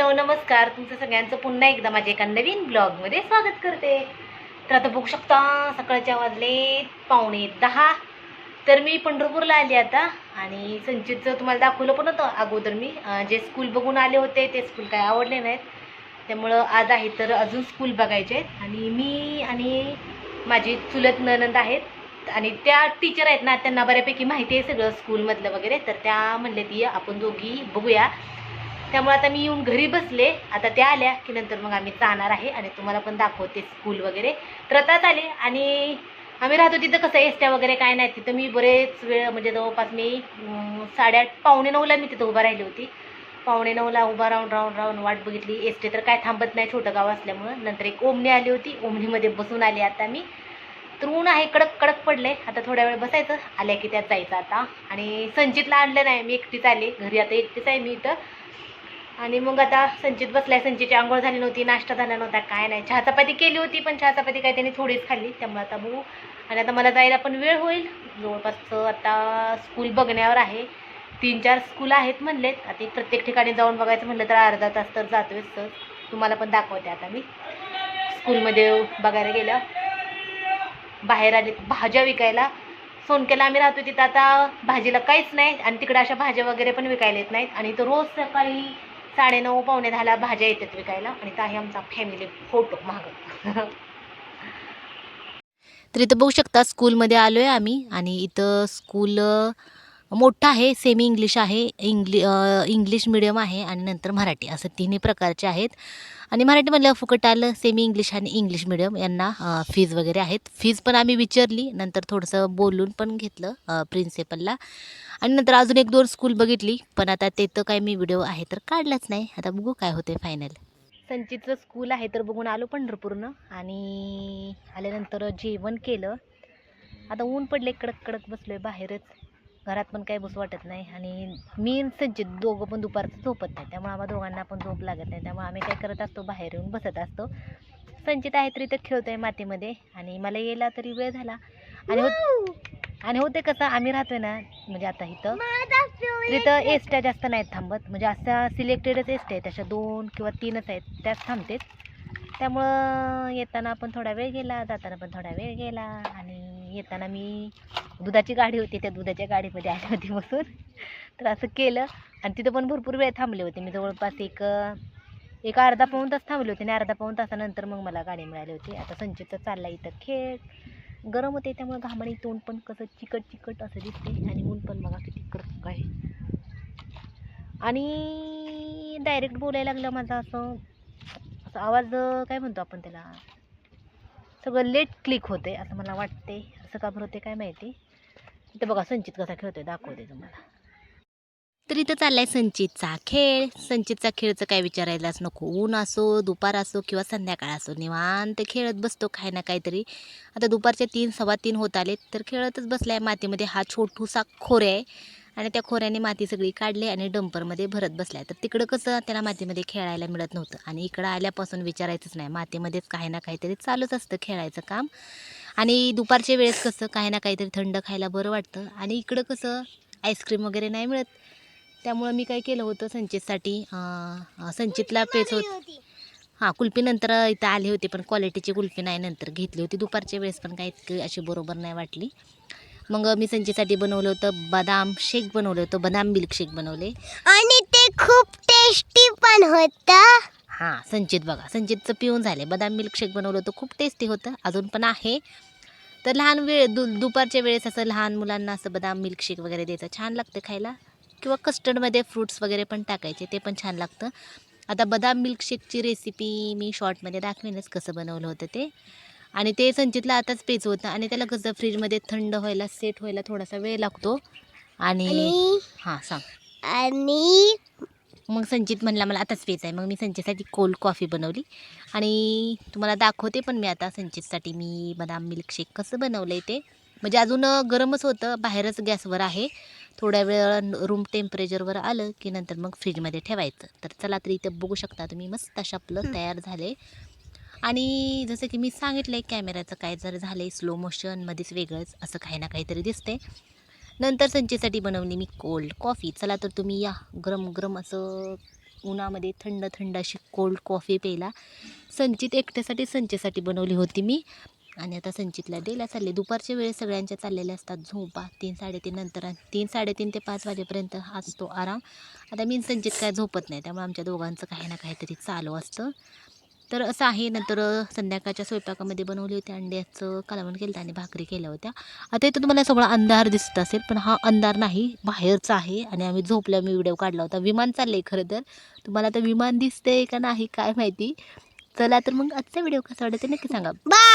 Hello नमस्कार. तुमचं सगळ्यांचं पुन्हा एकदा माझ्या एका नवीन ब्लॉगमध्ये स्वागत करते. तर आता बघू शकता सकाळच्या वाजले पावणे दहा. तर मी पंढरपूरला आले आता आणि संचितचं तुम्हाला दाखवलं पण होतं अगोदर मी. जे स्कूल बघून आले होते ते स्कूल काय आवडले नाहीत. त्यामुळं आज आहे तर अजून स्कूल बघायचे आहेत. आणि मी आणि माझी चुलत ननंद आहेत. आणि त्या टीचर आहेत ना त्यांना बऱ्यापैकी माहिती आहे सगळं स्कूलमधलं वगैरे. तर त्या म्हणले ती आपण दोघी बघूया. त्यामुळे आता मी येऊन घरी बसले. आता त्या आल्या की नंतर मग आम्ही जाणार आहे आणि तुम्हाला पण दाखवते स्कूल वगैरे. तर आताच आले आणि आम्ही राहतो तिथं कसं एसट्या वगैरे काय नाही. तिथं मी बरेच वेळ म्हणजे जवळपास मी साडेआठ पावणे नऊला मी तिथं उभा राहिली होती. पावणे नऊला उभा राहून राहून राहून वाट बघितली. एस टी तर काय थांबत नाही छोटं गाव असल्यामुळं. नंतर एक ओमणी आली होती. ओमणीमध्ये बसून आली आता मी. तर ऊन आहे कडक कडक पडले आता थोड्या वेळ बसायचं. आल्या की त्यात जायचं आता. आणि संचितला आणलं नाही. मी एकटीच आले. घरी आता एकटीच आहे मी इथं. आणि मग आता संचित बसलाय. संचितची आंघोळ झाली नव्हती नाश्ता झाला नव्हता काय नाही. चहा चपाती केली होती पण चहा चपाती काय त्यांनी थोडीच खाल्ली. त्यामुळे आता बघू. आणि आता मला जायला पण वेळ होईल. जवळपास आता स्कूल बघण्यावर आहे. तीन चार स्कूल आहेत म्हणलेत. आता प्रत्येक ठिकाणी जाऊन बघायचं म्हणलं तर अर्धा तास तर जातोय सर तुम्हाला पण दाखवते आता मी. स्कूलमध्ये बघायला गेलं. बाहेर आले भाज्या विकायला. सोनकेला आम्ही राहतो तिथं. आता भाजीला काहीच नाही. आणि तिकडे अशा भाज्या वगैरे पण विकायला येत नाहीत. आणि तर रोज सकाळी साडेनऊ पावणे दहाला भाज्या येतात विकायला आणि ताही आहे आमचा फॅमिली फोटो माग तर इथं बघू शकता स्कूलमध्ये आलो आहे आम्ही आणि इथं स्कूल मोठं आहे सेमी इंग्लिश आहे इंग्लि इंग्लिश मिडियम आहे आणि नंतर मराठी. असं तिन्ही प्रकारचे आहेत. आणि मराठीमधलं फुकट आलं सेमी इंग्लिश आणि इंग्लिश मिडियम यांना फीज वगैरे आहेत. फीज पण आम्ही विचारली. नंतर थोडंसं बोलून पण घेतलं प्रिन्सिपलला आणि नंतर अजून एक दोन स्कूल बघितली. पण आता ते तर काय मी व्हिडिओ आहे तर काढलाच नाही. आता बघू काय होते फायनल संचितचं स्कूल आहे तर बघून आलो पंढरपूरनं. आणि आल्यानंतर जेवण केलं. आता ऊन पडले कडक कडक बसलो आहे बाहेरच. घरात पण काही बसू वाटत नाही आणि मी सज्जित संचित दोघं पण दुपारचं झोपत नाही. त्यामुळे आम्हा दोघांना पण झोप लागत नाही. त्यामुळे आम्ही काय करत असतो बाहेर येऊन बसत असतो. संचित आहे तरी तर खेळतोय मातीमध्ये आणि मला यायला तरी वेळ झाला. आणि आणि होते कसं आम्ही राहतोय ना म्हणजे आता इथं. तिथं एसट्या जास्त नाहीत थांबत. म्हणजे अशा सिलेक्टेडच एसट्या आहेत. अशा दोन किंवा तीनच आहेत. त्याच थांबतेत. त्यामुळं येताना पण थोडा वेळ गेला जाताना पण थोडा वेळ गेला आणि येताना मी दुधाची गाडी होती त्या दुधाच्या गाडीमध्ये आली होती बसून. तर असं केलं आणि तिथं पण भरपूर वेळ थांबले होते. मी जवळपास एक एक अर्धा पाऊण तास थांबले होते आणि अर्धा पाऊण तासानंतर मग मला गाडी मिळाली होती. आता संचितचा चालला इथं खेळ. गरम होते त्यामुळे घामाने तोंड पण कसं चिकट चिकट असं दिसते आणि ऊन पण बघा किती कडक आहे. आणि डायरेक्ट बोलायला लागलं माझं असं असं आवाज काय म्हणतो आपण त्याला? सगळं लेट क्लिक होते असं मला वाटते असं का बरं होते काय माहिती? इथं बघा संचित कसा खेळतोय दाखवते तुम्हाला. तर इथं चाललाय संचितचा खेळ. संचितचा खेळचं काय विचारायलाच नको. ऊन असो दुपार असो किंवा संध्याकाळ असो निवांत खेळत बसतो काही ना काहीतरी. आता दुपारचे तीन सव्वा तीन होत आले तर खेळतच बसलाय. मातीमध्ये हा छोटूसा खोरे आहे आणि त्या खोऱ्याने माती सगळी काढली आणि डंपरमध्ये भरत बसलाय. तर तिकडं कसं त्याला मातीमध्ये खेळायला मिळत नव्हतं. आणि इकडं आल्यापासून विचारायचंच नाही. मातीमध्येच काही ना काहीतरी चालूच असतं खेळायचं काम. आणि दुपारच्या वेळेस कसं काही ना काहीतरी थंड खायला बरं वाटतं. आणि इकडं कसं आईस्क्रीम वगैरे नाही मिळत. त्यामुळं मी काय केलं होतं संचितसाठी संचितला पेच होत हां कुल्फी नंतर इथं आली होती पण क्वालिटीची कुल्फी नाही नंतर घेतली होती. दुपारच्या वेळेस पण काही इतकी अशी बरोबर नाही वाटली. मग मी संचितसाठी बनवलं होतं बदाम शेक बनवलं होतं बदाम मिल्क शेक बनवले. आणि ते खूप टेस्टी पण होतं. हां संचित बघा संचितचं पिऊन झाले बदाम मिल्क शेक बनवलं होतं खूप टेस्टी होतं. अजून पण आहे. तर लहान वेळ दु दुपारच्या वेळेस असं लहान मुलांना असं बदाम मिल्क शेक वगैरे द्यायचं. छान लागतं खायला. किंवा कस्टर्डमध्ये फ्रूट्स वगैरे पण टाकायचे ते पण छान लागतं. आता बदाम मिल्क शेकची रेसिपी मी शॉर्टमध्ये दाखवेनच कसं बनवलं होतं ते. आणि ते संचितला आताच पेच होतं आणि त्याला कसं फ्रीजमध्ये थंड व्हायला सेट व्हायला थोडासा वेळ लागतो. आणि आणि हां सांग. आणि मग संचित म्हणला मला आताच पेच आहे. मग मी संचितसाठी कोल्ड कॉफी बनवली. आणि तुम्हाला दाखवते पण मी आता संचितसाठी मी बदाम मिल्क शेक कसं बनवलं आहे ते. म्हणजे अजून गरमच होतं. बाहेरच गॅसवर आहे. थोड्या वेळ रूम टेम्परेचरवर आलं की नंतर मग फ्रीजमध्ये ठेवायचं. तर चला तर इथं बघू शकता तुम्ही. मस्त अशा आपलं तयार झाले आणि जसं की मी सांगितलं आहे कॅमेऱ्याचं काय जर झालं आहे स्लो मोशनमध्येच वेगळंच असं काही ना काहीतरी दिसते नंतर संचेसाठी बनवली मी कोल्ड कॉफी चला तर तुम्ही या. गरम गरम असं उन्हामध्ये थंड थंड अशी कोल्ड कॉफी प्यायला. संचित एकट्यासाठी संचेसाठी बनवली होती मी. आणि आता संचितला द्यायला चालले. दुपारच्या वेळेस सगळ्यांच्या चाललेल्या असतात. झोपा तीन साडेतीन नंतर तीन साडेतीन ते पाच वाजेपर्यंत असतो आराम. आता मी संचित काय झोपत नाही. त्यामुळे आमच्या दोघांचं काही ना काहीतरी चालू असतं. तर असं आहे नंतर संध्याकाळच्या स्वयंपाकामध्ये बनवली होती अंड्याचं कालवण केलं आणि भाकरी केल्या होत्या. आता इथं तुम्हाला सगळा अंधार दिसत असेल पण हा अंधार नाही बाहेरचा आहे आणि आम्ही झोपल्या मी व्हिडिओ काढला होता. विमान चाललं आहे खरं तर. तुम्हाला आता विमान दिसतंय का नाही काय माहिती. चला तर मग आजचा व्हिडिओ कसा वाटते नक्की सांगा. बाय